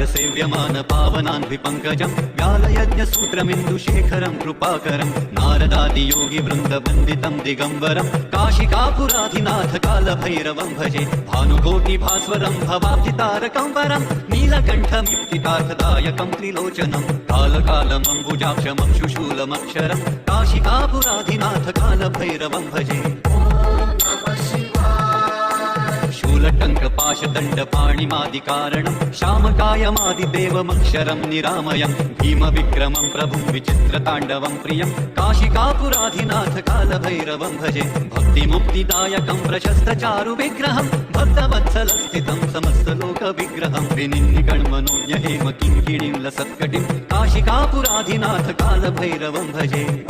देवराजसेव्यमान पावनान् विपङ्कजम् व्यालयज्ञसूत्रमिन्दुशेखरम् कृपाकरम् नारदादियोगिवृन्दवन्दितम् दिगम्बरम् काशिकापुराधिनाथ कालभैरवम् भजे भानुकोटिभास्वरम् भवाब्धितारकम् वरम् नीलकण्ठमिप्तितार्थदायकम् त्रिलोचनम् कालकालमम्बुजाक्षमम् शुशूलमक्षरम् काशिकापुराधिनाथ कालभैरवम् भजे కులటంక పాశదండ పాణిమాది కారణం. శ్యామకాయమాది దేవమక్షరం నిరామయం. భీమ విక్రమం ప్రభు విచిత్ర తాండవం ప్రియం. కాశికాపురాధినాథ కాలభైరవం భజే. భక్తి ముక్తిదాయకం ప్రశస్త చారు విగ్రహం భక్తవత్సలస్థితం సమస్త లోక విగ్రహం. వినిన్ని కణ్మనోజ్ఞ హేమ కింకిణిం లసత్కటిం. కాశికాపురాధినాథ కాలభైరవం భజే.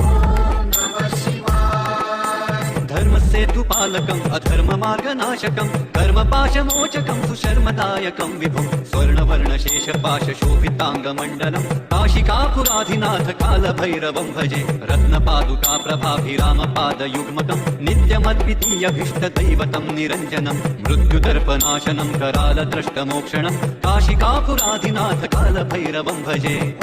भजे धर्मसेतुपालकम् अधर्ममार्गनाशकम्, कर्मपाशमोचकम्, सुशर्मदायकम्, विभुम्, स्वर्णवर्णशेषपाशशोभिताङ्गमण्डलम् काशिकापुराधिनाथ कालभैरवम् भजे, रत्नपादुका प्रभाभिरामपादयुग्मकम्, नित्यमद्वितीयभीष्टदैवतम् निरञ्जनम्, मृत्युदर्पनाशनम्, करालद्रष्टमोक्षणम् काशिकापुराधिनाथ कालभैरवम् भजे।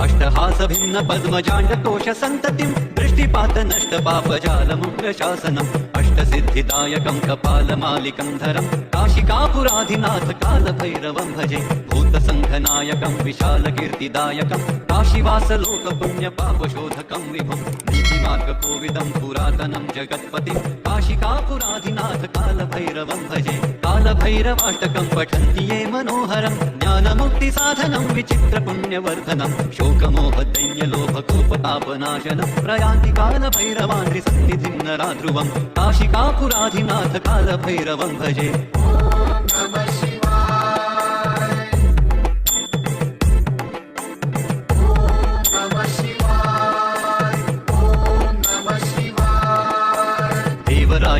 अष्टहासभिन्न पद्मजाण्डकोश सन्ततिम् पात नष्ट पाप जालमुक्त शासनम. अष्टसिद्धिदायकम् कपालमालिकम् धरम् काशिकापुराधिनाथ कालभैरवम् भजे भूतसङ्घनायकम् विशालकीर्तिदायकम् काशीवासलोकपुण्यपापशोधकम् विभुम् नीतिमार्गकोविदम् पुरातनम् जगत्पतिम् काशिकापुराधिनाथ कालभैरवम् भजे कालभैरवाष्टकम् पठन्ति ये मनोहरम् ज्ञानमुक्तिसाधनम् विचित्रपुण्यवर्धनम् शोकमोहदैन्यलोभकोपतापनाशनम् प्रयान्ति कालभैरवान् కామాక్షి కాపురాధినాథ కాల భైరవం భజే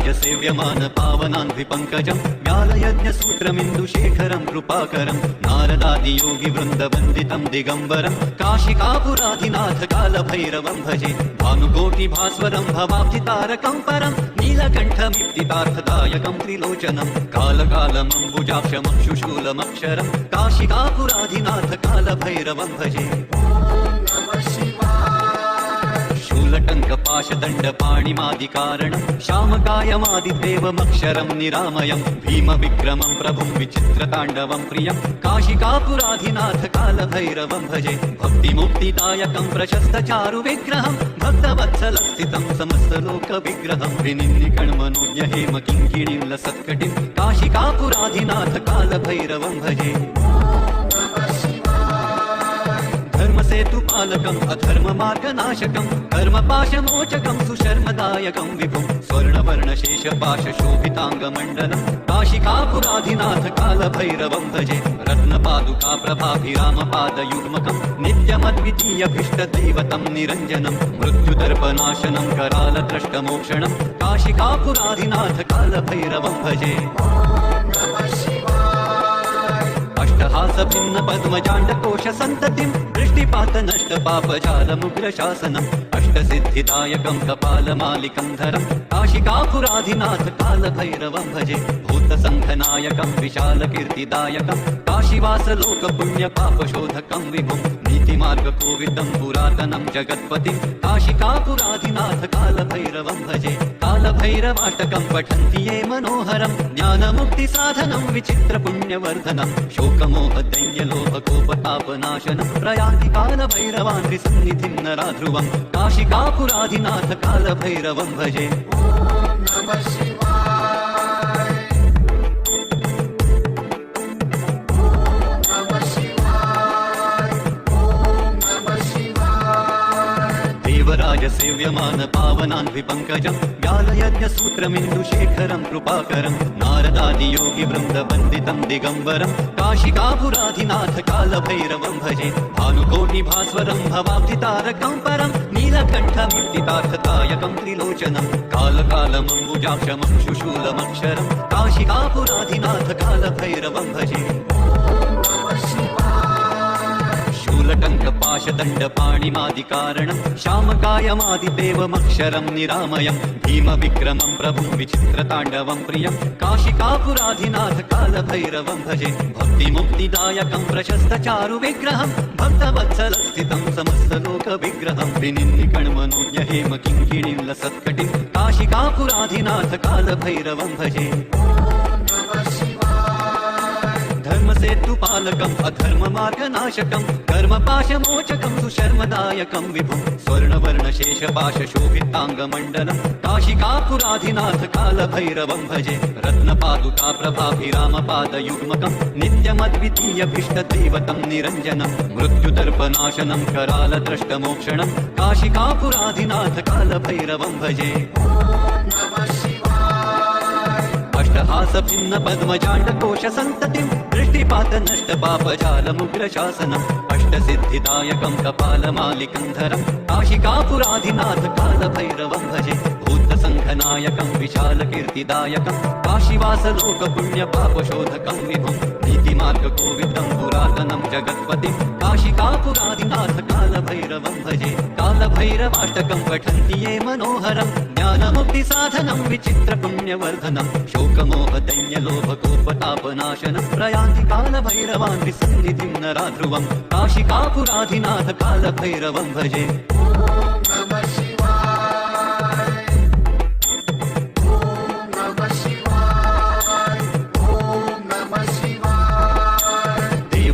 भजे देवराजसेव्यमान पावनान् विपङ्कजम् व्यालयज्ञसूत्रमिन्दुशेखरम् कृपाकरम् नारदादियोगिवृन्दवन्दितम् दिगम्बरम् काशिकापुराधिनाथ कालभैरवम् भजे भानुकोटिभास्वरम् भवाब्धितारकम् परम् नीलकण्ठमिप्तितार्थदायकम् त्रिलोचनम् कालकालमम्बुजाक्षमम् शुशूलमक्षरम् काशिकापुराधिनाथ कालभैरवम् भजे शूलटङ्कपाशदण्डपाणिमादिकारणम् श्यामकायमादिदेवमक्षरम् निरामयम् भीमविक्रमम् प्रभुम् विचित्रताण्डवम् प्रियम् काशिकापुराधिनाथ कालभैरवम् भजे भक्तिमुक्तिदायकम् प्रशस्तचारु विग्रहम् भक्तवत्सलस्थितम् समस्तलोकविग्रहम् विनिन्निकण्मनोज्ञ हेम किङ्किणीम् लसत्कटिम् काशिकापुराधिनाथ कालभैरवम् भजे धर्मसेतु पालकम् अधर्ममार्गनाशकम् धर्मपाशमोचकम् सुशर्मदायकं विभुं स्वर्णवर्णशेषपाशशोभिताङ्गमण्डलम् काशिकापुराधिनाथ कालभैरवं भजे। रत्नपादुका प्रभाभिरामपादयुग्मकं नित्यमद्वितीयभिष्टदैवतं निरञ्जनं मृत्युदर्पनाशनं करालद्रष्टमोक्षणं काशिकापुराधिनाथ कालभैरवं भजे। अष्टहासभिन्नपद्मजाण्डकोशसन्ततिम् दृष्टिपात नष्ट कपाल अष्टसिद्धिदायकं कपालमालिकन्धरं काशिकापुराधिनाथ कालभैरवं भजे भूतसङ्घनायकं विशालकीर्तिदायकं, काशिवासलोकपुण्यपापशोधकं विभुं, नीतिमार्गकोविदं पुरातनं जगत्पतिं काशिकापुराधिनाथ कालभैरवं भजे। कालभैरवाटकम् पठन्ति ये मनोहरम् ज्ञानमुक्तिसाधनम् विचित्रपुण्यवर्धनम् शोकमोहदैन्यलोभकोपतापनाशनम् प्रयान्ति कालभैरवान् त्रिसन्निधिम् नराध्रुवम् काशिकापुराधिनाथ कालभैरवम् भजे సేవ్యమాన పావనాన్వి పంకజం వ్యాలయజ్ఞ సూత్రమేందు శేఖరం కృపాకరం నారదాది యోగి బృంద వందితం దిగంబరం కాశికాపురాధినాథ కాల భైరవం భజే భానుకోటి భాస్వరం భవాబ్ది తారకం పరం నీలకంఠమిర్దితార్థకాయకం త్రిలోచనం కాలకాలమంబుజాక్షమం శుశూలమక్షరం కాశికాపురాధినాథ కాల భైరవం భజే भजे शूलटङ्कपाश पाशदण्डपाणिमादिकारणं श्यामकायमादिदेवमक्षरं निरामयं भीमविक्रमं प्रभुं विचित्रताण्डवं प्रियं काशिकापुराधिनाथ कालभैरवं भजे भक्तिमुक्तिदायकं प्रशस्तचारु विग्रहं भक्तवत्सलस्थितं समस्तलोकविग्रहं विनिन्निकण्मनोज्ञ हेम किङ्किणीं लसत्कटिं काशिकापुराधिनाथ कालभैरवं भजे धर्मसेतुपालकम् अधर्ममार्गनाशकम् कर्मपाशमोचकम् सुशर्मदायकम् विभुम्। स्वर्णवर्णशेषपाशशोभिताङ्गमण्डलम् काशिकापुराधिनाथ कालभैरवम् भजे। रत्नपादुका प्रभाभिरामपादयुग्मकम् नित्यमद्वितीयभिष्टदैवतम् निरञ्जनम्। मृत्युदर्पनाशनम् करालद्रष्टमोक्षणम् काशिकापुराधिनाथ कालभैरवम् भजे। अष्टहास भिन्न पद्मजाण्डकोश सन्ततिं दृष्टिपात नष्ट पापजालमुग्र शासनम् अष्टसिद्धिदायकं कपालमालिकन्धरं काशिकापुराधिनाथ कालभैरवं भजे भूतसङ्घनायकं विशालकीर्तिदायकं काशीवासलोकपुण्यपापशोधकं विभुं। नीतिमार्गकोविदं पुरातनं जगत्पतिं काशिकापुराधिनाथ कालभैरवं भजे कालभैरवाष्टकं पठन्ति ये मनोहरं ज्ञानमुक्तिसाधनं विचित्रपुण्यवर्धनं शोकमोहदैन्यलोभकोपतापनाशनं प्रयान्ति कालभैरवान् विसन्निधिं नराध्रुवं काशिकापुराधिनाथ कालभैरवं भजे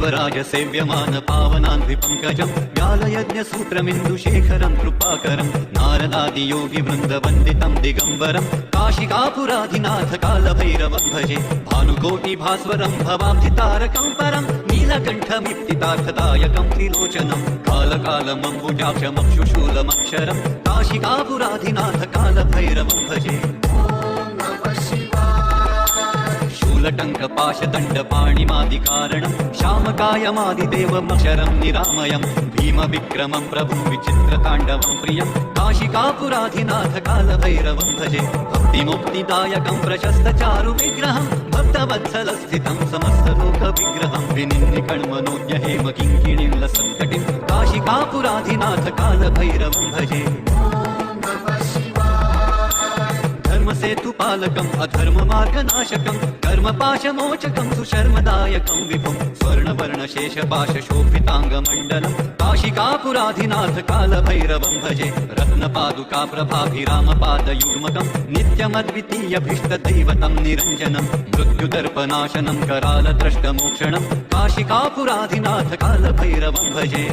దేవరాజ సేవ్యమాన పావనాన్వి పంకజం వ్యాలయజ్ఞ సూత్రమిందు శేఖరం కృపాకరం నారదాది యోగి వృంద వందితం దిగంబరం కాశికాపురాధినాథ కాలభైరవం భజే భానుకోటి భాస్వరం భవాబ్ధి తారకం పరం నీలకంఠమిప్తితార్థదాయకం త్రిలోచనం కాలకాలమంబుజాక్షమం శుశూలమక్షరం కాశికాపురాధినాథ కాలభైరవం భజే काशिकापुराधिनाथ कालभैरवम् भजे शूलटङ्कपाशदण्डपाणिमादिकारणं श्यामकायमादिदेवमक्षरं निरामयं भीमविक्रमं प्रभुं विचित्रताण्डवं प्रियं काशिकापुराधिनाथ कालभैरवं भजे भक्तिमुक्तिदायकं प्रशस्तचारु विग्रहं भक्तवत्सलस्थितं समस्तलोकविग्रहं विनिन्निकण्मनोज्ञ हेम किङ्किणीं लसत्कटिं काशिकापुराधिनाथ कालभैरवं भजे धर्मसेतुपालकम् अधर्ममार्गनाशकम् कर्मपाशमोचकम् सुशर्मदायकम् विभुम् स्वर्णवर्णशेषपाशशोभिताङ्गमण्डलम् काशिकापुराधिनाथ कालभैरवम् भजे रत्नपादुका प्रभाभिरामपादयुग्मकम् नित्यमद्वितीयभिष्टदैवतम् निरञ्जनम् मृत्युदर्पनाशनम् करालद्रष्टमोक्षणम् काशिकापुराधिनाथ कालभैरवम् भजे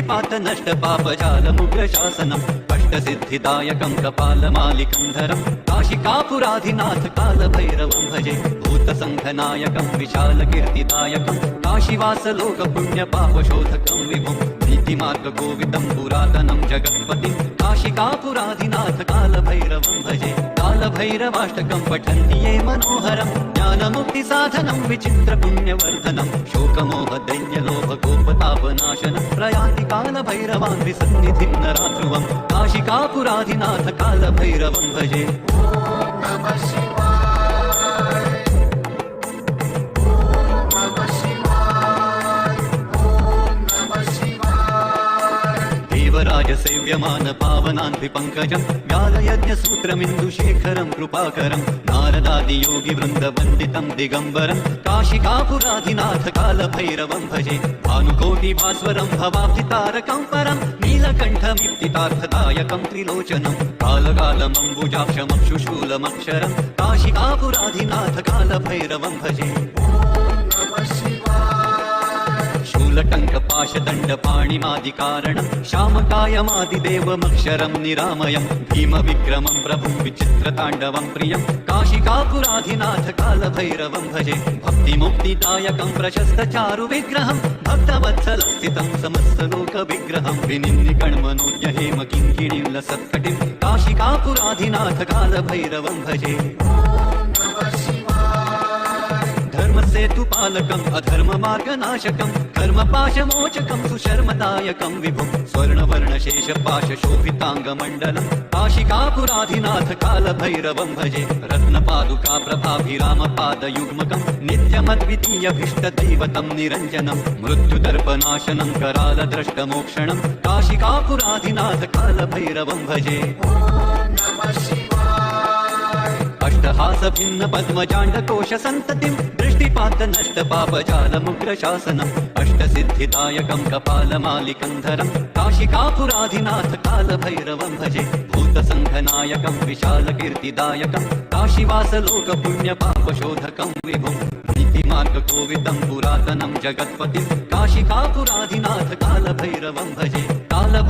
పాత నష్ట పాపజాలముగ్ర శాసనం పట్టసిద్ధిదాయకం కపాలమాలికంధరం కాశికాపురాధినాథ కాలభైరవం భజే భూతసంఘనాయకం విశాలకీర్తిదాయకం కాశీవాసలోక పుణ్యపాపశోధకం విభుం. సిద్ధిమార్గ గోవిందం పురాతనం జగత్పతి. కాశికాపురాధినాథ కాలభైరవం భజే. కాలభైరవాష్టకం పఠంతి ఏ మనోహరం. జ్ఞానముక్తి సాధనం విచిత్ర పుణ్యవర్ధనం. శోకమోహ దైన్యలోభ కోపతాపనాశనం ప్రయాతి కాలభైరవాన్ సన్నిధిం నరాధ్రువం. కాశికాపురాధినాథ కాలభైరవం భజే. पावनान् विपङ्कजम् व्यालयज्ञसूत्रमिन्दुशेखरम् कृपाकरम् नारदादियोगि वृन्दवन्दितम् दिगम्बरम् काशिकापुराधिनाथ कालभैरवम् भजे भानुकोटिभास्वरम् भवाब्धितारकम् परम् नीलकण्ठमिप्तितार्थदायकम् त्रिलोचनम् कालकालमम्बुजाक्षमक्षुशूलमक्षरम् काशिकापुराधिनाथ कालभैरवम् भजे శూలటంక పాశదండ పాణిమాది కారణం శ్యామకాయమాది దేవమక్షరం నిరామయం. భీమ విక్రమం ప్రభు విచిత్ర తాండవం ప్రియం. కాశికాపురాధినాథ కాలభైరవం భజే. భక్తి ముక్తిదాయకం ప్రశస్త చారు విగ్రహం. భక్తవత్సల స్థితం సమస్త లోక విగ్రహం వినిన్ని కణ్మనోజ్ఞ హేమ కింకిణిం లసత్కటిం కాశికాపురాధినాథ కాలభైరవం భజే. धर्मसेतुपा पालकम् अधर्ममार्गनाशकम् कर्मपाशमोचकम् सुशर्मदायकम्, विभुम्। स्वर्णवर्णशेषपाशशोभिताङ्गमण्डलम् काशिकापुराधिनाथ कालभैरवम् भजे, रत्नपादुका प्रभाभिरामपादयुग्मकम्, नित्यमद्वितीयभीष्टदैवतम् निरञ्जनम्, मृत्युदर्पनाशनम्, करालद्रष्टमोक्षणम् काशिकापुराधिनाथ कालभैरवम् भजे। హాస భిన్న పద్మజాండ కోశ సంతతిం దృష్టిపాత నష్ట పాపజాల ముగ్ర శాసనం అష్ట సిద్ధిదాయకం కపాలమాలికంధరం కాశికాపురాధినాథ కాల భైరవం భజే భూత సంఘనాయకం విశాల కీర్తిదాయకం కాశీవాసలోక పుణ్య పాపశోధకం విభుం మార్గ కోవిదం పురాతనం జగత్పతి కాశికాపురాధినాథ కాల భైరవం భజే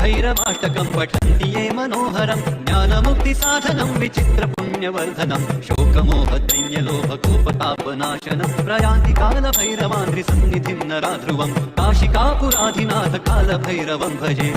कालभैरवाष्टकम् पठन्ति ये मनोहरम् ज्ञानमुक्तिसाधनम् विचित्रपुण्यवर्धनम् शोकमोहदैन्यलोभकोपतापनाशनम् प्रयान्ति कालभैरवान्द्रिसन्निधिम् नराध्रुवम् काशिकापुराधिनाथ कालभैरवम् भजे